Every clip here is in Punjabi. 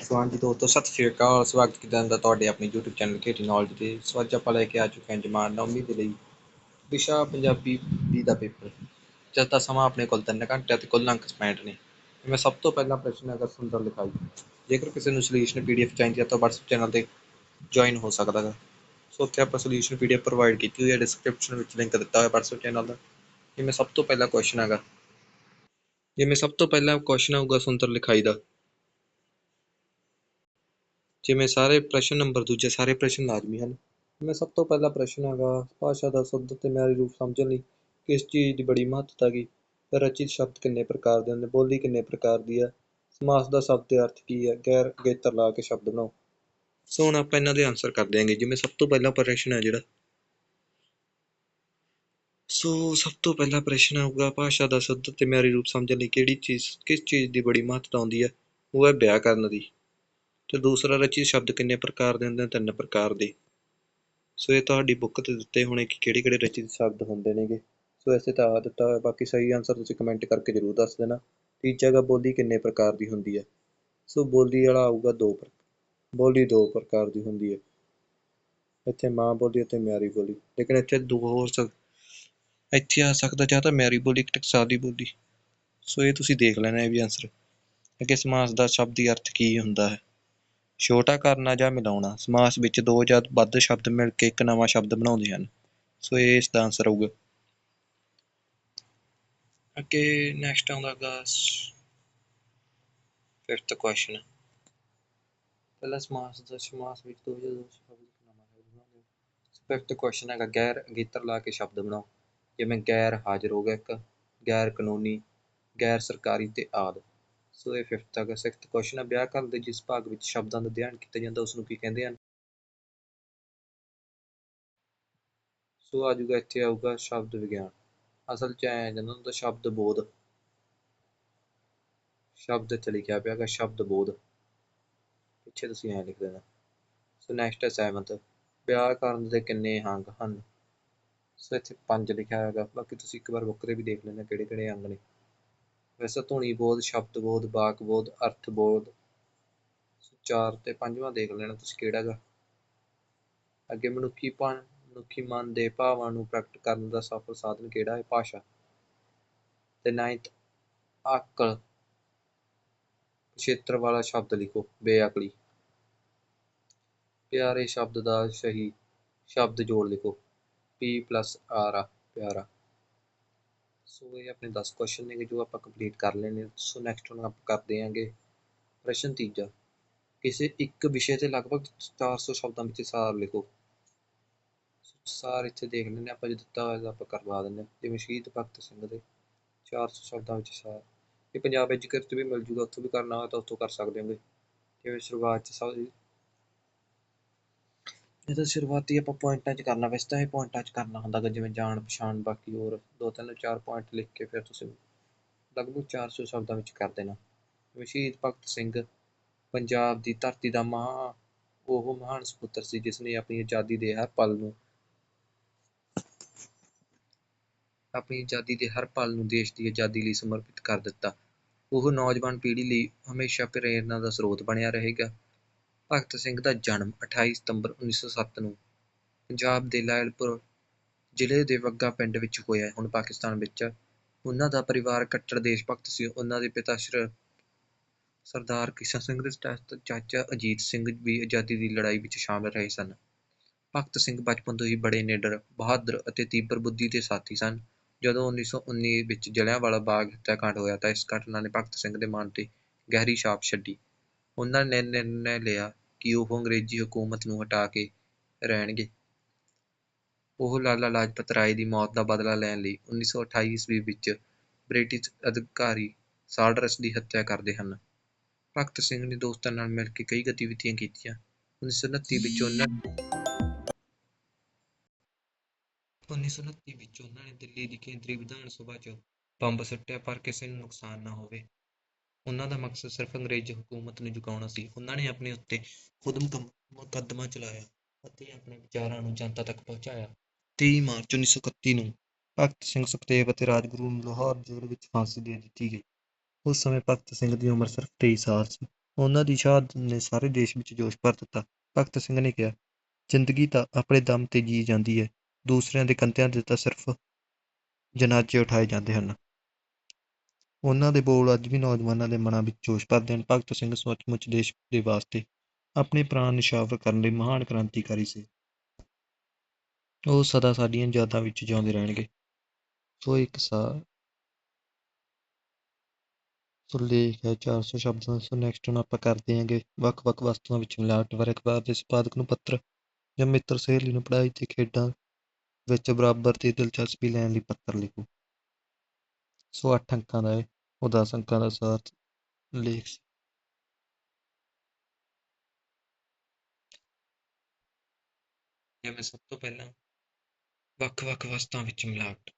ਸੋ ਹਾਂਜੀ ਦੋਸਤੋ, ਸਤਿ ਸ਼੍ਰੀ ਅਕਾਲ। ਸਵਾਗਤ ਕੀਤਾ ਜਾਂਦਾ ਤੁਹਾਡੇ ਆਪਣੇ YouTube ਚੈਨਲ ਖੇਤੀ ਨੌਲੇਜ ਤੇ। ਸੋ ਅੱਜ ਆਪਾਂ ਲੈ ਕੇ ਆ ਚੁੱਕੇ ਹਾਂ ਜਮਾਤ ਨੌਵੀਂ ਦੇ ਲਈ ਵਿਸ਼ਾ ਪੰਜਾਬੀ ਬੀ ਦਾ ਪੇਪਰ। ਜਿਸ ਦਾ ਸਮਾਂ ਆਪਣੇ ਕੋਲ 3 ਘੰਟੇ ਅਤੇ ਕੁੱਲ ਅੰਕ 65 ਨੇ। ਮੈਂ ਸਭ ਤੋਂ ਪਹਿਲਾਂ ਪ੍ਰਸ਼ਨ ਹੈਗਾ ਸੁੰਦਰ ਲਿਖਾਈ। ਜੇਕਰ ਕਿਸੇ ਨੂੰ ਸੋਲੂਸ਼ਨ ਪੀਡੀਐਫ ਚਾਹੀਦੀ ਹੈ ਤਾਂ WhatsApp ਚੈਨਲ ਤੇ ਜੁਆਇਨ ਹੋ ਸਕਦਾ ਹੈ ਸੋ ਉੱਥੇ ਆਪਾਂ ਸੋਲੂਸ਼ਨ ਪੀਡੀਐਫ ਪ੍ਰੋਵਾਈਡ ਕੀਤੀ ਹੋਈ ਹੈ। ਡਿਸਕ੍ਰਿਪਸ਼ਨ ਵਿੱਚ ਲਿੰਕ ਦਿੱਤਾ ਹੋਇਆ WhatsApp ਚੈਨਲ ਦਾ। ਜਿਵੇਂ ਸਭ ਤੋਂ ਪਹਿਲਾ ਕੁਐਸਚਨ ਹੈਗਾ। ਜਿਵੇਂ ਸਭ ਤੋਂ ਪਹਿਲਾ ਕੁਐਸਚਨ ਆਊਗਾ ਸੁੰਦਰ ਲਿਖਾਈ ਦਾ। ਜਿਵੇਂ ਸਾਰੇ ਪ੍ਰਸ਼ਨ ਨੰਬਰ ਦੂਜੇ ਸਾਰੇ ਪ੍ਰਸ਼ਨ ਲਾਜ਼ਮੀ ਹਨ। ਮੈਂ ਸਭ ਤੋਂ ਪਹਿਲਾ ਪ੍ਰਸ਼ਨ ਹੈਗਾ, ਭਾਸ਼ਾ ਦਾ ਸ਼ਬਦ ਤੇ ਮਿਆਰੀ ਰੂਪ ਸਮਝਣ ਲਈ ਕਿਸ ਚੀਜ਼ ਦੀ ਬੜੀ ਮਹੱਤਤਾ ਹੈਗੀ? ਰਚਿਤ ਸ਼ਬਦ ਕਿੰਨੇ ਪ੍ਰਕਾਰ ਦੇ ਹੁੰਦੇ? ਬੋਲੀ ਕਿੰਨੇ ਪ੍ਰਕਾਰ ਦੀ ਹੈ? ਸਮਾਸ ਦਾ ਸ਼ਬਦ ਦੇ ਅਰਥ ਕੀ ਹੈ? ਗੈਰ ਅਗੇਤਰ ਲਾ ਕੇ ਸ਼ਬਦ ਬਣਾਓ। ਸੋ ਹੁਣ ਆਪਾਂ ਇਹਨਾਂ ਦੇ ਆਨਸਰ ਕਰ ਦਿਆਂਗੇ ਜਿਵੇਂ ਸਭ ਤੋਂ ਪਹਿਲਾ ਪ੍ਰਸ਼ਨ ਹੈ ਜਿਹੜਾ। ਸੋ ਸਭ ਤੋਂ ਪਹਿਲਾ ਪ੍ਰਸ਼ਨ ਆਊਗਾ, ਭਾਸ਼ਾ ਦਾ ਸ਼ੁੱਧ ਤੇ ਮਿਆਰੀ ਰੂਪ ਸਮਝਣ ਲਈ ਕਿਹੜੀ ਚੀਜ਼, ਕਿਸ ਚੀਜ਼ ਦੀ ਬੜੀ ਮਹੱਤਤਾ ਹੁੰਦੀ ਹੈ? ਉਹ ਹੈ ਵਿਆਕਰਨ ਦੀ। ਤੇ ਦੂਸਰਾ ਰਚਿਤ ਸ਼ਬਦ ਕਿੰਨੇ ਪ੍ਰਕਾਰ ਦੇ ਹੁੰਦੇ ਨੇ ਤਿੰਨ ਪ੍ਰਕਾਰ ਦੇ। ਸੋ ਇਹ ਤੁਹਾਡੀ ਬੁੱਕ ਤੇ ਦਿੱਤੇ ਹੋਣੇ ਕਿ ਕਿਹੜੇ ਕਿਹੜੇ ਰਚਿਤ ਸ਼ਬਦ ਹੁੰਦੇ ਨੇਗੇ। ਸੋ ਇਸੇ ਤਾਂ ਆ ਦਿੱਤਾ ਹੋਇਆ। ਬਾਕੀ ਸਹੀ ਆਨਸਰ ਤੁਸੀਂ ਕਮੈਂਟ ਕਰਕੇ ਜ਼ਰੂਰ ਦੱਸ ਦੇਣਾ। ਤੀਜਾ ਗਾ ਬੋਲੀ ਕਿੰਨੇ ਪ੍ਰਕਾਰ ਦੀ ਹੁੰਦੀ ਹੈ ਸੋ ਬੋਲੀ ਵਾਲਾ ਆਊਗਾ ਦੋ ਪ੍ਰਕਾਰ ਬੋਲੀ ਦੋ ਪ੍ਰਕਾਰ ਦੀ ਹੁੰਦੀ ਹੈ ਇੱਥੇ ਮਾਂ ਬੋਲੀ ਅਤੇ ਮਿਆਰੀ ਬੋਲੀ। ਲੇਕਿਨ ਇੱਥੇ ਦੋ ਹੋਰ ਸਕ, ਇੱਥੇ ਆ ਸਕਦਾ ਜਾਂ ਤਾਂ ਮਿਆਰੀ ਬੋਲੀ, ਇੱਕ ਟਕਸਾਲੀ ਬੋਲੀ। ਸੋ ਇਹ ਤੁਸੀਂ ਦੇਖ ਲੈਣਾ ਇਹ ਵੀ ਆਨਸਰ ਅੱਗੇ ਸਮਾਸ ਦਾ ਸ਼ਬਦੀ ਅਰਥ ਕੀ ਹੁੰਦਾ ਹੈ? ਛੋਟਾ ਕਰਨਾ ਜਾਂ ਮਿਲਾਉਣਾ, ਸਮਾਸ ਵਿੱਚ ਦੋ ਜਾਂ ਵੱਧ ਸ਼ਬਦ ਮਿਲ ਕੇ ਇੱਕ ਨਵਾਂ ਸ਼ਬਦ ਬਣਾਉਂਦੇ ਹਨ। ਸੋ ਇਹ ਇਸ ਦਾ ਆਨਸਰ ਹੋਊਗਾ ਅੱਗੇ ਨੈਕਸਟ ਆਉਂਦਾ ਗਾ ਫਿਫਥ ਕੁਐਸਚਨ ਪਹਿਲਾ ਸਮਾਸ ਦਾ, ਸਮਾਸ ਵਿੱਚ ਦੋ ਜਾਂ ਦੋ ਸ਼ਬਦ ਇੱਕ ਨਵਾਂ ਸ਼ਬਦ ਬਣਾਉਂਦੇ ਫਿਫਥ ਕੁਐਸਚਨ ਹੈਗਾ, ਗੈਰ ਅਗੇਤਰ ਲਾ ਕੇ ਸ਼ਬਦ ਬਣਾਓ। ਜਿਵੇਂ ਗੈਰ ਹਾਜ਼ਰ ਹੋ ਗਿਆ ਇੱਕ, ਗੈਰ ਕਾਨੂੰਨੀ, ਗੈਰ ਸਰਕਾਰੀ ਤੇ ਆਦਿ। ਸੋ ਇਹ ਫਿਫਥ ਹੈਗਾ ਸਿਕਸਥ ਕੁਐਸਚਨ ਹੈ ਵਿਆਕਰਨ ਦੇ ਜਿਸ ਭਾਗ ਵਿੱਚ ਸ਼ਬਦਾਂ ਦਾ ਅਧਿਐਨ ਕੀਤਾ ਜਾਂਦਾ ਉਸ ਨੂੰ ਕੀ ਕਹਿੰਦੇ ਹਨ? ਸੋ ਆ ਜੂਗਾ ਇੱਥੇ ਆਊਗਾ ਸ਼ਬਦ ਵਿਗਿਆਨ। ਅਸਲ ਚ ਆਇਆ ਜਾਂਦਾ ਹੁੰਦਾ, ਸ਼ਬਦ ਬੋਧ। ਸ਼ਬਦ ਇੱਥੇ ਲਿਖਿਆ ਪਿਆ ਹੈਗਾ, ਸ਼ਬਦ ਬੋਧ। ਪਿੱਛੇ ਤੁਸੀਂ ਐਂ ਲਿਖ ਦੇਣਾ। ਸੋ ਨੈਕਸਟ ਹੈ ਸੈਵਨਥ ਵਿਆਕਰਨ ਦੇ ਕਿੰਨੇ ਅੰਗ ਹਨ? ਸੋ ਇੱਥੇ ਪੰਜ ਲਿਖਿਆ ਹੈਗਾ। ਬਾਕੀ ਤੁਸੀਂ ਇੱਕ ਵਾਰ ਬੁੱਕ ਤੇ ਵੀ ਦੇਖ ਲੈਣਾ ਕਿਹੜੇ ਕਿਹੜੇ ਅੰਗ ਨੇ। ਵੈਸੇ ਧੁਨੀ ਬੋਧ, ਸ਼ਬਦ ਬੋਧ, ਵਾਕ ਬੋਧ, ਅਰਥ ਬੋਧ। ਚਾਰ ਤੇ ਪੰਜਵਾਂ ਦੇਖ ਲੈਣਾ ਤੁਸੀਂ ਕਿਹੜਾ ਹੈਗਾ ਅੱਗੇ ਮਨੁੱਖੀ ਪਨ ਮਨੁੱਖੀ ਮਨ ਦੇ ਭਾਵਾਂ ਨੂੰ ਪ੍ਰਗਟ ਕਰਨ ਦਾ ਸਫਲ ਸਾਧਨ ਕਿਹੜਾ ਹੈ? ਭਾਸ਼ਾ। ਤੇ ਨਾਈਨਥ ਅਕਲ ਖੇਤਰ ਵਾਲਾ ਸ਼ਬਦ ਲਿਖੋ, ਬੇਅਕਲੀ। ਪਿਆਰੇ ਸ਼ਬਦ ਦਾ ਸਹੀ ਸ਼ਬਦ ਜੋੜ ਲਿਖੋ। P plus R ਆ, ਪਿਆਰਾ। ਸੋ ਇਹ ਆਪਣੇ 10 ਕੁਐਸਚਨ ਨੇ ਜੋ ਆਪਾਂ ਕੰਪਲੀਟ ਕਰ ਲੈਣੇ ਸੋ ਨੈਕਸਟ ਹੁਣ ਆਪਾਂ ਕਰਦੇ ਆਂਗੇ ਪ੍ਰਸ਼ਨ ਤੀਜਾ। ਕਿਸੇ ਇੱਕ ਵਿਸ਼ੇ ਤੇ ਲਗਭਗ 400 ਸ਼ਬਦਾਂ ਵਿੱਚ ਸਾਰ ਲਿਖੋ। ਸਾਰ ਇੱਥੇ ਦੇਖ ਲੈਂਦੇ ਆਪਾਂ, ਜੇ ਦਿੱਤਾ ਹੋਇਆ ਤਾਂ ਆਪਾਂ ਕਰਵਾ ਦਿੰਦੇ ਹਾਂ। ਜਿਵੇਂ ਸ਼ਹੀਦ ਭਗਤ ਸਿੰਘ ਦੇ 400 ਸ਼ਬਦਾਂ ਵਿੱਚ ਸਾਰ। ਇਹ ਪੰਜਾਬ ਐਜੂਕੇਟ ਵੀ ਮਿਲ ਜੂਗਾ, ਉੱਥੋਂ ਵੀ ਕਰਨਾ ਹੋਵੇ ਤਾਂ ਉੱਥੋਂ ਕਰ ਸਕਦੇ ਹੋਗੇ। ਜਿਵੇਂ ਸ਼ੁਰੂਆਤ 'ਚ ਸਭ ਇਹ ਸ਼ੁਰੂਆਤੀ ਆਪਾਂ ਪੁਆਇੰਟਾਂ 'ਚ ਕਰਨਾ, ਵੈਸੇ ਤਾਂ ਇਹ ਪੁਆਇੰਟਾਂ 'ਚ ਕਰਨਾ ਹੁੰਦਾ ਗਾ, ਜਿਵੇਂ ਜਾਣ ਪਛਾਣ ਬਾਕੀ ਹੋਰ ਦੋ ਤਿੰਨ ਚਾਰ ਪੁਆਇੰਟ ਲਿਖ ਕੇ ਫਿਰ ਤੁਸੀਂ ਲਗਭਗ 400 ਸ਼ਬਦਾਂ ਵਿੱਚ ਕਰ ਦੇਣਾ। ਸ਼ਹੀਦ ਭਗਤ ਸਿੰਘ, ਪੰਜਾਬ ਦੀ ਧਰਤੀ ਦਾ ਮਹਾਂ, ਉਹ ਮਹਾਨ ਸਪੁੱਤਰ ਸੀ ਜਿਸ ਨੇ ਆਪਣੀ ਆਜ਼ਾਦੀ ਦੇ ਹਰ ਪਲ ਨੂੰ ਆਪਣੀ ਆਜ਼ਾਦੀ ਦੇ ਹਰ ਪਲ ਨੂੰ ਦੇਸ਼ ਦੀ ਆਜ਼ਾਦੀ ਲਈ ਸਮਰਪਿਤ ਕਰ ਦਿੱਤਾ। ਉਹ ਨੌਜਵਾਨ ਪੀੜ੍ਹੀ ਲਈ ਹਮੇਸ਼ਾ ਪ੍ਰੇਰਨਾ ਦਾ ਸਰੋਤ ਬਣਿਆ ਰਹੇਗਾ। ਭਗਤ ਸਿੰਘ ਦਾ ਜਨਮ 28 ਸਤੰਬਰ 1907 ਨੂੰ ਪੰਜਾਬ ਦੇ ਲਾਇਲਪੁਰ ਜ਼ਿਲ੍ਹੇ ਦੇ ਵੱਗਾ ਪਿੰਡ ਵਿੱਚ ਹੋਇਆ। ਹੁਣ ਪਾਕਿਸਤਾਨ ਵਿੱਚ ਉਹਨਾਂ ਦਾ ਪਰਿਵਾਰ ਕੱਟੜ ਦੇਸ਼ ਭਗਤ ਸੀ। ਉਹਨਾਂ ਦੇ ਪਿਤਾ ਸ਼੍ਰ ਸਰਦਾਰ ਕਿਸ਼ਨ ਸਿੰਘ ਦੇ ਚਾਚ- ਚਾਚਾ ਅਜੀਤ ਸਿੰਘ ਵੀ ਆਜ਼ਾਦੀ ਦੀ ਲੜਾਈ ਵਿੱਚ ਸ਼ਾਮਲ ਰਹੇ ਸਨ। ਭਗਤ ਸਿੰਘ ਬਚਪਨ ਤੋਂ ਹੀ ਬੜੇ ਨਿਡਰ, ਬਹਾਦਰ ਅਤੇ ਤੀਬਰ ਬੁੱਧੀ ਦੇ ਸਾਥੀ ਸਨ। ਜਦੋਂ 1919 ਵਿੱਚ ਜਲਿਆਂਵਾਲਾ ਬਾਗ ਹੱਤਿਆਕਾਂਡ ਹੋਇਆ ਤਾਂ ਇਸ ਘਟਨਾ ਨੇ ਭਗਤ ਸਿੰਘ ਦੇ ਮਨ ਤੇ ਗਹਿਰੀ ਛਾਪ ਛੱਡੀ। ਉਹਨਾਂ ਨੇ ਨਿਰਣੈ ਲਿਆ ਕਿ ਉਹ ਅੰਗਰੇਜ਼ੀ ਹਕੂਮਤ ਨੂੰ ਹਟਾ ਕੇ ਰਹਿਣਗੇ। ਉਹ ਲਾਲਾ ਲਾਜਪਤ ਰਾਏ ਦੀ ਮੌਤ ਦਾ ਬਦਲਾ ਲੈਣ ਲਈ 1928 ਈਸਵੀ ਵਿੱਚ ਬ੍ਰਿਟਿਸ਼ ਅਧਿਕਾਰੀ ਸਾਲਡਰਸ ਦੀ ਹੱਤਿਆ ਕਰਦੇ ਹਨ। ਭਗਤ ਸਿੰਘ ਨੇ ਦੋਸਤਾਂ ਨਾਲ ਮਿਲ ਕੇ ਕਈ ਗਤੀਵਿਧੀਆਂ ਕੀਤੀਆਂ। 1929 ਵਿੱਚ ਉਹਨਾਂ 1929 ਵਿੱਚ ਉਹਨਾਂ ਨੇ ਦਿੱਲੀ ਦੀ ਕੇਂਦਰੀ ਵਿਧਾਨ ਸਭਾ 'ਚ ਬੰਬ ਸੁੱਟਿਆ ਪਰ ਕਿਸੇ ਨੂੰ ਨੁਕਸਾਨ ਨਾ ਹੋਵੇ। ਉਹਨਾਂ ਦਾ ਮਕਸਦ ਸਿਰਫ ਅੰਗਰੇਜ਼ ਹਕੂਮਤ ਨੂੰ ਝੁਕਾਉਣਾ ਸੀ। ਉਹਨਾਂ ਨੇ ਆਪਣੇ ਉੱਤੇ ਖੁਦ ਮੁਕੰਮ- ਮੁਕੱਦਮਾ ਚਲਾਇਆ ਅਤੇ ਆਪਣੇ ਵਿਚਾਰਾਂ ਨੂੰ ਜਨਤਾ ਤੱਕ ਪਹੁੰਚਾਇਆ। 23 ਮਾਰਚ 1931 ਨੂੰ ਭਗਤ ਸਿੰਘ ਸੁਖਦੇਵ ਅਤੇ ਰਾਜਗੁਰੂ ਨੂੰ ਲਾਹੌਰ ਜੇਲ੍ਹ ਵਿੱਚ ਫਾਂਸੀ ਦੇ ਦਿੱਤੀ ਗਈ। ਉਸ ਸਮੇਂ ਭਗਤ ਸਿੰਘ ਦੀ ਉਮਰ ਸਿਰਫ 23 ਸਾਲ ਸੀ। ਉਹਨਾਂ ਦੀ ਸ਼ਹਾਦਤ ਨੇ ਸਾਰੇ ਦੇਸ਼ ਵਿੱਚ ਜੋਸ਼ ਭਰ ਦਿੱਤਾ। ਭਗਤ ਸਿੰਘ ਨੇ ਕਿਹਾ, ਜ਼ਿੰਦਗੀ ਤਾਂ ਆਪਣੇ ਦਮ ਤੇ ਜੀ ਜਾਂਦੀ ਹੈ। ਦੂਸਰਿਆਂ ਦੇ ਕੰਧਿਆਂ ਤੇ ਤਾਂ ਸਿਰਫ ਜਨਾਜ਼ੇ ਉਠਾਏ ਜਾਂਦੇ ਹਨ। ਉਹਨਾਂ ਦੇ ਬੋਲ ਅੱਜ ਵੀ ਨੌਜਵਾਨਾਂ ਦੇ ਮਨਾਂ ਵਿੱਚ ਜੋਸ਼ ਭਰਦੇ ਹਨ। ਭਗਤ ਸਿੰਘ ਸੱਚਮੁੱਚ ਦੇਸ਼ ਦੇ ਵਾਸਤੇ ਆਪਣੇ ਪ੍ਰਾਣ ਨਿਸ਼ਾਵਰ ਕਰਨ ਲਈ ਮਹਾਨ ਕ੍ਰਾਂਤੀਕਾਰੀ ਸੀ। ਉਹ ਸਦਾ ਸਾਡੀਆਂ ਯਾਦਾਂ ਵਿੱਚ ਜਿਉਂਦੇ ਰਹਿਣਗੇ। ਸੋ ਇੱਕ ਸਾ ਸੋ ਲੇਖ ਹੈ 400 ਸ਼ਬਦਾਂ ਦਾ। ਸੋ ਨੈਕਸਟ ਹੁਣ ਆਪਾਂ ਕਰਦੇ ਹਾਂਗੇ ਵੱਖ-ਵੱਖ ਵਸਤੂਆਂ ਵਿੱਚ ਮਿਲਾਵਟ ਬਾਰੇ। ਅਖਬਾਰ ਦੇ ਸੰਪਾਦਕ ਨੂੰ ਪੱਤਰ ਜਾਂ ਮਿੱਤਰ ਸਹੇਲੀ ਨੂੰ ਪੜ੍ਹਾਈ ਤੇ ਖੇਡਾਂ ਵਿੱਚ ਬਰਾਬਰ ਦੀ ਦਿਲਚਸਪੀ ਲੈਣ ਲਈ ਪੱਤਰ ਲਿਖੋ। ਸੌ ਅੱਠ ਅੰਕਾਂ ਦਾ ਹੈ ਉਹ ਦਸ ਅੰਕਾਂ ਦਾ ਸਾਰ ਲੇਖ ਸੀ। ਜਿਵੇਂ ਸਭ ਤੋਂ ਪਹਿਲਾਂ ਵੱਖ-ਵੱਖ ਵਸਤਾਂ ਵਿੱਚ ਮਿਲਾਵਟ।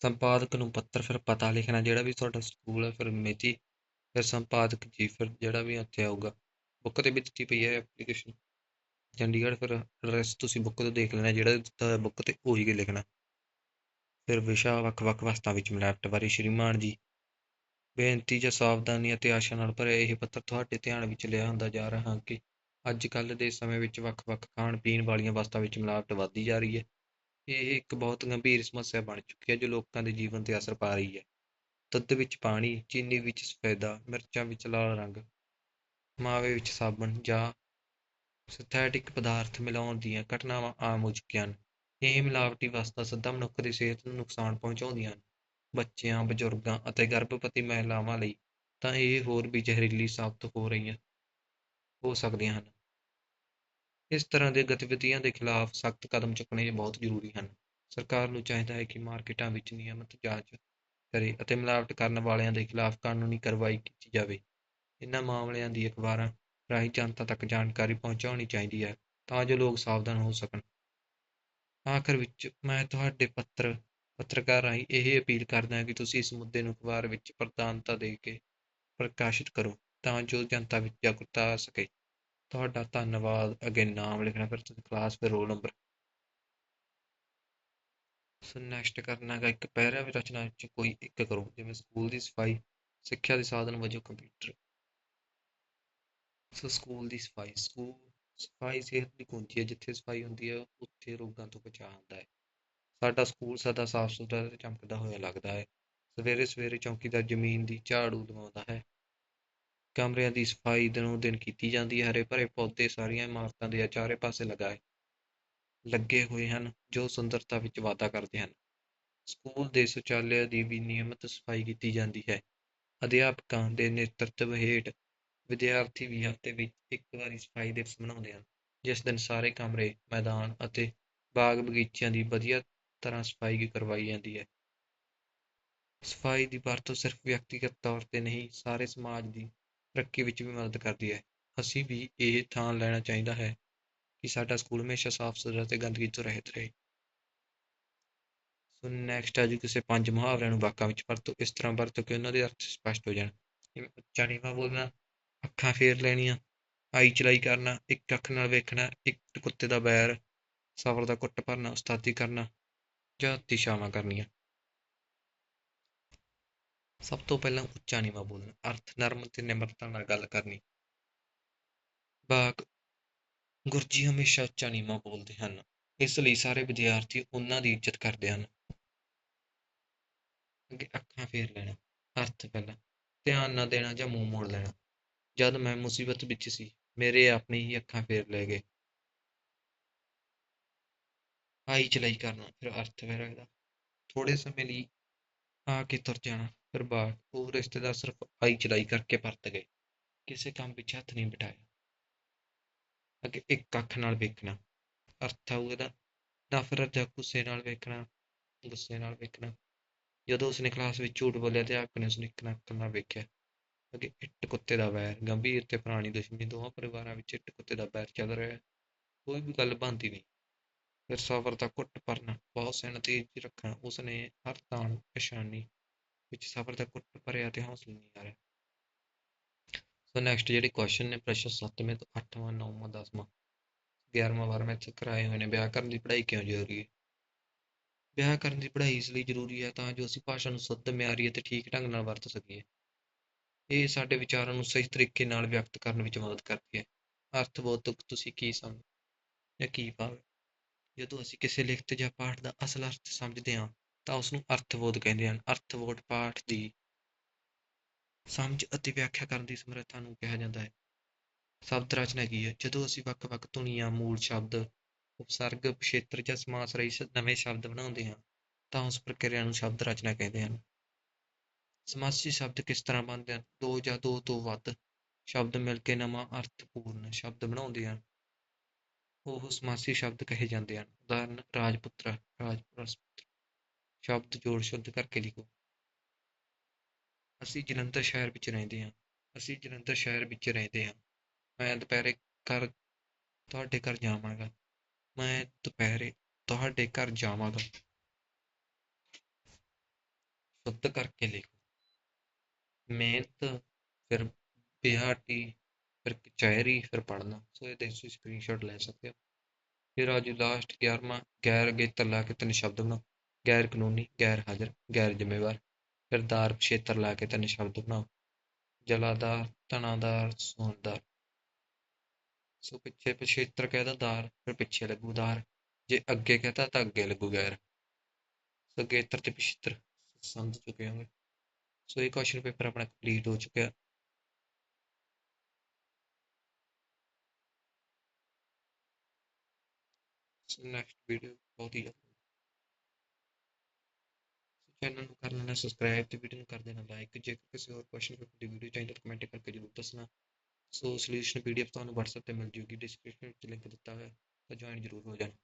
ਸੰਪਾਦਕ ਨੂੰ ਪੱਤਰ ਫਿਰ ਪਤਾ ਲਿਖਣਾ, ਜਿਹੜਾ ਵੀ ਤੁਹਾਡਾ ਸਕੂਲ ਹੈ ਫਿਰ ਮਿਤੀ ਫਿਰ ਸੰਪਾਦਕ ਜੀ, ਫਿਰ ਜਿਹੜਾ ਵੀ ਉੱਥੇ ਆਊਗਾ, ਬੁੱਕ ਤੇ ਵੀ ਦਿੱਤੀ ਪਈ ਹੈ ਐਪਲੀਕੇਸ਼ਨ ਚੰਡੀਗੜ੍ਹ ਫਿਰ ਐਡਰੈਸ ਤੁਸੀਂ ਬੁੱਕ ਤੋਂ ਦੇਖ ਲੈਣਾ, ਜਿਹੜਾ ਦਿੱਤਾ ਹੋਇਆ ਬੁੱਕ ਤੇ ਉਹੀ ਕੇ ਲਿਖਣਾ। ਫਿਰ ਵਿਸ਼ਾ ਵੱਖ-ਵੱਖ ਵਸਤਾਂ ਵਿੱਚ ਮਿਲਾਵਟ ਬਾਰੇ ਸ਼੍ਰੀਮਾਨ ਜੀ, ਬੇਨਤੀ ਜਾਂ ਸਾਵਧਾਨੀ ਅਤੇ ਆਸ਼ਾ ਨਾਲ ਭਰਿਆ ਇਹ ਪੱਤਰ ਤੁਹਾਡੇ ਧਿਆਨ ਵਿੱਚ ਲਿਆ ਹੁੰਦਾ ਜਾ ਰਿਹਾ ਹਾਂ ਕਿ ਅੱਜ ਕੱਲ੍ਹ ਦੇ ਸਮੇਂ ਵਿੱਚ ਵੱਖ-ਵੱਖ ਖਾਣ ਪੀਣ ਵਾਲੀਆਂ ਵਸਤਾਂ ਵਿੱਚ ਮਿਲਾਵਟ ਵੱਧਦੀ ਜਾ ਰਹੀ ਹੈ। ਇਹ ਇੱਕ ਬਹੁਤ ਗੰਭੀਰ ਸਮੱਸਿਆ ਬਣ ਚੁੱਕੀ ਹੈ ਜੋ ਲੋਕਾਂ ਦੇ ਜੀਵਨ ਤੇ ਅਸਰ ਪਾ ਰਹੀ ਹੈ। ਦੁੱਧ ਵਿੱਚ ਪਾਣੀ, ਚੀਨੀ ਵਿੱਚ ਸਫੈਦਾ, ਮਿਰਚਾਂ ਵਿੱਚ ਲਾਲ ਰੰਗ, ਮਾਵੇ ਵਿੱਚ ਸਾਬਣ ਜਾਂ ਸਿੰਥੈਟਿਕ ਪਦਾਰਥ ਮਿਲਾਉਣ ਦੀਆਂ ਘਟਨਾਵਾਂ ਆਮ ਹੋ ਚੁੱਕੀਆਂ ਹਨ। ਇਹ ਮਿਲਾਵਟੀ ਵਸਤਾਂ ਸਿੱਧਾ ਮਨੁੱਖ ਦੀ ਸਿਹਤ ਨੂੰ ਨੁਕਸਾਨ ਪਹੁੰਚਾਉਂਦੀਆਂ ਹਨ। ਬੱਚਿਆਂ, ਬਜ਼ੁਰਗਾਂ ਅਤੇ ਗਰਭਵਤੀ ਮਹਿਲਾਵਾਂ ਲਈ ਤਾਂ ਇਹ ਹੋਰ ਵੀ ਜ਼ਹਿਰੀਲੀ ਸਾਬਤ ਹੋ ਰਹੀਆਂ, ਹੋ ਸਕਦੀਆਂ ਹਨ। ਇਸ ਤਰ੍ਹਾਂ ਦੇ ਗਤੀਵਿਧੀਆਂ ਦੇ ਖਿਲਾਫ ਸਖਤ ਕਦਮ ਚੁੱਕਣੇ ਬਹੁਤ ਜ਼ਰੂਰੀ ਹਨ। ਸਰਕਾਰ ਨੂੰ ਚਾਹੀਦਾ ਹੈ ਕਿ ਮਾਰਕੀਟਾਂ ਵਿੱਚ ਨਿਯਮਤ ਜਾਂਚ ਕਰੇ ਅਤੇ ਮਿਲਾਵਟ ਕਰਨ ਵਾਲਿਆਂ ਦੇ ਖਿਲਾਫ ਕਾਨੂੰਨੀ ਕਾਰਵਾਈ ਕੀਤੀ ਜਾਵੇ। ਇਹਨਾਂ ਮਾਮਲਿਆਂ ਦੀ ਅਖਬਾਰਾਂ ਰਾਹੀਂ ਜਨਤਾ ਤੱਕ ਜਾਣਕਾਰੀ ਪਹੁੰਚਾਉਣੀ ਚਾਹੀਦੀ ਹੈ ਤਾਂ ਜੋ ਲੋਕ ਸਾਵਧਾਨ ਹੋ ਸਕਣ। ਆਖਰ ਵਿੱਚ ਮੈਂ ਤੁਹਾਡੇ ਪੱਤਰ, ਪੱਤਰਕਾਰ ਰਾਹੀਂ ਇਹ ਅਪੀਲ ਕਰਦਾ ਹਾਂ ਕਿ ਤੁਸੀਂ ਇਸ ਮੁੱਦੇ ਨੂੰ ਅਖਬਾਰ ਵਿੱਚ ਪ੍ਰਧਾਨਤਾ ਦੇ ਕੇ ਪ੍ਰਕਾਸ਼ਿਤ ਕਰੋ, ਤਾਂ ਜੋ ਜਨਤਾ ਵਿੱਚ ਜਾਗਰੂਕਤਾ ਆ ਸਕੇ। ਤੁਹਾਡਾ ਧੰਨਵਾਦ। ਅੱਗੇ ਨਾਮ ਲਿਖਣਾ, ਫਿਰ ਤੁਸੀਂ ਕਲਾਸ ਫਿਰ ਰੋਲ ਨੰਬਰ ਸੋ ਨੈਕਸਟ ਕਰਨਾ ਹੈਗਾ ਇੱਕ ਪੈਰਾ ਵੀ ਰਚਨਾ ਵਿੱਚ ਕੋਈ ਇੱਕ ਕਰੋ, ਜਿਵੇਂ ਸਕੂਲ ਦੀ ਸਫ਼ਾਈ, ਸਿੱਖਿਆ ਦੇ ਸਾਧਨ ਵਜੋਂ ਕੰਪਿਊਟਰ ਸੋ ਸਕੂਲ ਦੀ ਸਫ਼ਾਈ, ਸਕੂਲ ਸਫ਼ਾਈ, ਸਿਹਤ ਦੀ ਕੁੰਜੀ ਹੈ, ਜਿੱਥੇ ਸਫ਼ਾਈ ਹੁੰਦੀ ਹੈ, ਉੱਥੇ ਰੋਗਾਂ ਤੋਂ ਬਚਾਅ ਹੁੰਦਾ ਹੈ। ਸਾਡਾ ਸਕੂਲ ਸਦਾ ਸਾਫ਼ ਸੁਥਰਾ ਤੇ ਚਮਕਦਾ ਹੋਇਆ ਲੱਗਦਾ ਹੈ। ਸਵੇਰੇ ਸਵੇਰੇ ਚੌਕੀਦਾਰ ਜ਼ਮੀਨ ਦੀ ਝਾੜੂ ਲਗਾਉਂਦਾ ਹੈ। ਕਮਰਿਆਂ ਦੀ ਸਫ਼ਾਈ ਦਿਨੋਂ ਦਿਨ ਕੀਤੀ ਜਾਂਦੀ ਹੈ। ਹਰੇ ਭਰੇ ਪੌਦੇ ਸਾਰੀਆਂ ਇਮਾਰਤਾਂ ਦੇ ਚਾਰੇ ਪਾਸੇ ਲਗਾਏ ਲੱਗੇ ਹੋਏ ਹਨ, ਜੋ ਸੁੰਦਰਤਾ ਵਿੱਚ ਵਾਧਾ ਕਰਦੇ ਹਨ। ਸਕੂਲ ਦੇ ਸ਼ੌਚਾਲਿਆ ਦੀ ਵੀ ਨਿਯਮਤ ਸਫ਼ਾਈ ਕੀਤੀ ਜਾਂਦੀ ਹੈ। ਅਧਿਆਪਕਾਂ ਦੇ ਨੇਤਰਤਵ ਹੇਠ ਵਿਦਿਆਰਥੀ ਵੀ ਹਫ਼ਤੇ ਵਿੱਚ ਇੱਕ ਵਾਰੀ ਸਫ਼ਾਈ ਦਿਵਸ ਮਨਾਉਂਦੇ ਹਨ, ਜਿਸ ਦਿਨ ਸਾਰੇ ਕਮਰੇ, ਮੈਦਾਨ ਅਤੇ ਬਾਗ ਬਗੀਚਿਆਂ ਦੀ ਵਧੀਆ ਤਰ੍ਹਾਂ ਸਫ਼ਾਈ ਕਰਵਾਈ ਜਾਂਦੀ ਹੈ। ਸਫ਼ਾਈ ਦੀ ਵਰਤੋਂ ਸਿਰਫ ਵਿਅਕਤੀਗਤ ਤੌਰ ਤੇ ਨਹੀਂ, ਸਾਰੇ ਸਮਾਜ ਦੀ ਤਰੱਕੀ ਵਿੱਚ ਵੀ ਮਦਦ ਕਰਦੀ ਹੈ। ਅਸੀਂ ਵੀ ਇਹ ਥਾਂ ਲੈਣਾ ਚਾਹੀਦਾ ਹੈ ਕਿ ਸਾਡਾ ਸਕੂਲ ਹਮੇਸ਼ਾ ਸਾਫ਼ ਸੁਥਰਾ ਅਤੇ ਗੰਦਗੀ ਤੋਂ ਰਹਿਤ ਰਹੇ। ਸੋ ਨੈਕਸਟ ਹੈ ਜੀ ਕਿਸੇ ਪੰਜ ਮੁਹਾਵਰਿਆਂ ਨੂੰ ਵਾਕਾਂ ਵਿੱਚ ਵਰਤੋ। ਇਸ ਤਰ੍ਹਾਂ ਵਰਤੋ ਕਿ ਉਹਨਾਂ ਦੇ ਅਰਥ ਸਪਸ਼ਟ ਹੋ ਜਾਣ। ਉੱਚਾ ਨੀਵਾਂ ਬੋਲਣਾ ਅੱਖਾਂ ਫੇਰ ਲੈਣੀਆਂ, ਆਈ ਚਲਾਈ ਕਰਨਾ, ਇੱਕ ਅੱਖ ਨਾਲ ਵੇਖਣਾ, ਇੱਕ ਕੁੱਤੇ ਦਾ ਬੈਰ, ਸਬਰ ਦਾ ਕੁੱਟ ਭਰਨਾ, ਉਸਤਾਦੀ ਕਰਨਾ, ਜਾਂ ਦਿਸ਼ਾਵਾਂ ਕਰਨੀਆਂ। ਸਭ ਤੋਂ ਪਹਿਲਾਂ ਉੱਚਾ ਨੀਵਾਂ ਬੋਲਣਾ, ਅਰਥ, ਨਰਮ ਤੇ ਨਿਮਰਤਾ ਨਾਲ ਗੱਲ ਕਰਨੀ। ਬਾਗ ਗੁਰਜੀ ਹਮੇਸ਼ਾ ਉੱਚਾ ਨੀਵਾਂ ਬੋਲਦੇ ਹਨ, ਇਸ ਲਈ ਸਾਰੇ ਵਿਦਿਆਰਥੀ ਉਹਨਾਂ ਦੀ ਇੱਜ਼ਤ ਕਰਦੇ ਹਨ। ਅੱਗੇ ਅੱਖਾਂ ਫੇਰ ਲੈਣਾ, ਅਰਥ ਪਹਿਲਾਂ, ਧਿਆਨ ਨਾ ਦੇਣਾ ਜਾਂ ਮੂੰਹ ਮੋੜ ਲੈਣਾ। ਜਦ ਮੈਂ ਮੁਸੀਬਤ ਵਿੱਚ ਸੀ, ਮੇਰੇ ਆਪਣੀ ਹੀ ਅੱਖਾਂ ਫੇਰ ਲੈ ਗਏ। ਆਈ ਚਲਾਈ ਕਰਨਾ, ਫਿਰ ਅਰਥ ਫਿਰ ਇਹਦਾ ਥੋੜੇ ਸਮੇਂ ਲਈ ਆ ਕੇ ਤੁਰ ਜਾਣਾ, ਫਿਰ ਬਾਅਦ ਉਹ ਰਿਸ਼ਤੇਦਾਰ ਸਿਰਫ ਆਈ ਚਲਾਈ ਕਰਕੇ ਪਰਤ ਗਏ। ਕਿਸੇ ਕੰਮ ਵਿੱਚ ਹੱਥ ਨਹੀਂ ਬਿਠਾਇਆ। ਅੱਗੇ ਇੱਕ ਅੱਖ ਨਾਲ ਵੇਖਣਾ, ਅਰਥ ਆਊਗਾ ਇਹਦਾ। ਨਫ਼ਰਤ ਜਾਂ ਗੁੱਸੇ ਨਾਲ ਵੇਖਣਾ, ਗੁੱਸੇ ਨਾਲ ਵੇਖਣਾ। ਜਦੋਂ ਉਸਨੇ ਕਲਾਸ ਵਿੱਚ ਝੂਠ ਬੋਲਿਆ ਤੇ ਆਪ ਨੇ ਉਸਨੂੰ ਇੱਕ ਨੱਕ ਨਾਲ ਵੇਖਿਆ। ਅੱਗੇ ਇੱਟ ਕੁੱਤੇ ਦਾ ਵੈਰ, ਗੰਭੀਰ ਤੇ ਪੁਰਾਣੀ ਦੁਸ਼ਮਣੀ ਦੋਵਾਂ ਪਰਿਵਾਰਾਂ ਵਿੱਚ ਇੱਟ ਕੁੱਤੇ ਦਾ ਵੈਰ ਚੱਲ ਰਿਹਾ ਹੈ। ਕੋਈ ਵੀ ਗੱਲ ਬਣਦੀ ਨਹੀਂ। ਫਿਰ ਸਬਰ ਦਾ ਕੁੱਟ ਭਰਨਾ, ਬਹੁਤ ਸਹਿਣਸ਼ੀਲ ਤੇਜ਼ ਰੱਖਣਾ, ਉਸਨੇ ਹਰ ਤਾਣ ਪਛਾਣੀ ਵਿੱਚ ਸਬਰ ਦਾ ਘੁੱਟ ਭਰਿਆ ਤੇ ਹੌਸਲਾ ਨਹੀਂ ਆ ਰਿਹਾ ਸੋ ਨੈਕਸਟ ਜਿਹੜੇ ਕੁਐਸਚਨ ਨੇ, ਪ੍ਰਸ਼ਨ 7ਵੇਂ ਤੋਂ 8ਵਾਂ 9ਵਾਂ 10ਵਾਂ 11ਵਾਂ 12ਵਾਂ ਚ ਕਰਾਏ ਹੋਏ ਨੇ। ਵਿਆਹ ਕਰਨ ਦੀ ਪੜ੍ਹਾਈ ਕਿਉਂ ਜ਼ਰੂਰੀ ਹੈ? ਵਿਆਹ ਕਰਨ ਦੀ ਪੜ੍ਹਾਈ ਇਸ ਲਈ ਜ਼ਰੂਰੀ ਹੈ ਤਾਂ ਜੋ ਅਸੀਂ ਭਾਸ਼ਾ ਨੂੰ ਸ਼ੁੱਧ, ਮਿਆਰੀ ਅਤੇ ਠੀਕ ਢੰਗ ਨਾਲ ਵਰਤ ਸਕੀਏ। ਇਹ ਸਾਡੇ ਵਿਚਾਰਾਂ ਨੂੰ ਸਹੀ ਤਰੀਕੇ ਨਾਲ ਵਿਅਕਤ ਕਰਨ ਵਿੱਚ ਮਦਦ ਕਰਦੀ ਹੈ। ਅਰਥਬੋਧਕ ਤੁਸੀਂ ਕੀ ਸਮਝੋ ਜਾਂ ਕੀ ਭਾਵ ਜਦੋਂ ਅਸੀਂ ਕਿਸੇ ਲਿਖਤ ਜਾਂ ਪਾਠ ਦਾ ਅਸਲ ਅਰਥ ਸਮਝਦੇ ਹਾਂ, ਤਾਂ ਉਸ ਨੂੰ ਅਰਥਬੋਧ ਕਹਿੰਦੇ ਹਨ। ਅਰਥਬੋਧ ਪਾਠ ਦੀ ਸਮਝ ਅਤੇ ਵਿਆਖਿਆ ਕਰਨ ਦੀ ਸਮਰੱਥਾ ਨੂੰ ਕਿਹਾ ਜਾਂਦਾ ਹੈ। ਸ਼ਬਦ ਰਚਨਾ ਕੀ ਹੈ? ਜਦੋਂ ਅਸੀਂ ਵੱਖ-ਵੱਖ ਧੁਨੀਆਂ, ਮੂਲ ਸ਼ਬਦ, ਉਪਸਰਗ, ਪਿਛੇਤਰ ਜਾਂ ਸਮਾਸ ਰਾਹੀਂ ਨਵੇਂ ਸ਼ਬਦ ਬਣਾਉਂਦੇ ਹਾਂ, ਤਾਂ ਉਸ ਪ੍ਰਕਿਰਿਆ ਨੂੰ ਸ਼ਬਦ ਰਚਨਾ ਕਹਿੰਦੇ ਹਨ। ਸਮਾਸੀ ਸ਼ਬਦ ਕਿਸ ਤਰ੍ਹਾਂ ਬਣਦੇ ਹਨ? ਦੋ ਜਾਂ ਦੋ ਤੋਂ ਵੱਧ ਸ਼ਬਦ ਮਿਲ ਕੇ ਨਵਾਂ ਅਰਥਪੂਰਨ ਸ਼ਬਦ ਬਣਾਉਂਦੇ ਹਨ। ਉਹ ਸਮਾਸੀ ਸ਼ਬਦ ਕਹੇ ਜਾਂਦੇ ਹਨ। ਉਦਾਹਰਨ, ਰਾਜਪੁੱਤਰਾ, ਰਾਜਪੁਰਸਪੁੱਤਰ। ਸ਼ਬਦ ਜੋੜ ਸ਼ੁੱਧ ਕਰਕੇ ਲਿਖੋ। ਅਸੀਂ ਜਲੰਧਰ ਸ਼ਹਿਰ ਵਿੱਚ ਰਹਿੰਦੇ ਹਾਂ। ਅਸੀਂ ਜਲੰਧਰ ਸ਼ਹਿਰ ਵਿੱਚ ਰਹਿੰਦੇ ਹਾਂ। ਮੈਂ ਦੁਪਹਿਰੇ ਘਰ ਤੁਹਾਡੇ ਘਰ ਜਾਵਾਂਗਾ। ਮੈਂ ਦੁਪਹਿਰੇ ਤੁਹਾਡੇ ਘਰ ਜਾਵਾਂਗਾ। ਸ਼ੁੱਧ ਕਰਕੇ ਲਿਖੋ। ਮਿਹਨਤ, ਫਿਰ ਬਿਹਾਟੀ, ਫਿਰ ਕਚਹਿਰੀ, ਫਿਰ ਪੜ੍ਹਨਾ। ਸੋ ਇਹਦੇ ਤੁਸੀਂ ਸਕਰੀਨਸ਼ਾਟ ਲੈ ਸਕਦੇ ਹੋ। ਫਿਰ ਆਜੂ ਲਾਸਟ 11ਵਾਂ ਗੈਰ ਅਗੇਤਰ ਲਾ ਕੇ ਤਿੰਨ ਸ਼ਬਦ ਬਣਾਓ। ਗੈਰ ਕਾਨੂੰਨੀ, ਗੈਰ ਹਾਜ਼ਰ, ਗੈਰ ਜ਼ਿੰਮੇਵਾਰ। ਫਿਰ ਦਾਰ, ਪਿਛੇਤਰ ਲਾ ਕੇ ਤਿੰਨ ਸ਼ਬਦ ਬਣਾਓ। ਜਲਾਦਾਰ ਤਣਾਦਾਰ ਸੋਨਦਾਰ। ਸੋ ਪਿੱਛੇ ਪਿਛੇਤਰ ਕਹਿਦਾ ਦਾਰ, ਫਿਰ ਪਿੱਛੇ ਲੱਗੂ ਦਾਰ। ਜੇ ਅੱਗੇ ਕਹਤਾ ਤਾਂ ਅੱਗੇ ਲੱਗੂ ਗੈਰ। ਸੋ ਅਗੇਤਰ ਤੇ ਪਿਛੇਤਰ ਸਮਝ ਚੁੱਕੇ ਹੋਗੇ ਸੋ ਇਹ ਕੁਐਸਚਨ ਪੇਪਰ ਆਪਣਾ ਕੰਪਲੀਟ ਹੋ ਚੁੱਕਿਆ। ਸੋ ਨੈਕਸਟ ਵੀਡੀਓ ਬਹੁਤ ਹੀ ਚੈਨਲ ਨੂੰ ਕਰ ਲੈਣਾ ਸਬਸਕ੍ਰਾਈਬ ਤੇ ਵੀਡੀਓ ਨੂੰ ਕਰ ਦੇਣਾ ਲਾਈਕ ਜੇਕਰ ਕਿਸੇ ਹੋਰ ਕੁਐਸਚਨ ਪੇਪਰ ਦੀ ਵੀਡੀਓ ਚਾਹੀਦੀ ਤਾਂ ਕਮੈਂਟ ਕਰਕੇ ਜ਼ਰੂਰ ਦੱਸਣਾ। ਸੋ ਸੋਲੂਸ਼ਨ ਪੀਡੀਐਫ ਤੁਹਾਨੂੰ WhatsApp ਤੇ ਮਿਲ ਜੂਗੀ ਡਿਸਕ੍ਰਿਪਸ਼ਨ ਵਿੱਚ ਲਿੰਕ ਦਿੱਤਾ ਹੋਇਆ, ਤਾਂ ਜੁਆਇਨ ਜ਼ਰੂਰ ਹੋ ਜਾਣਾ।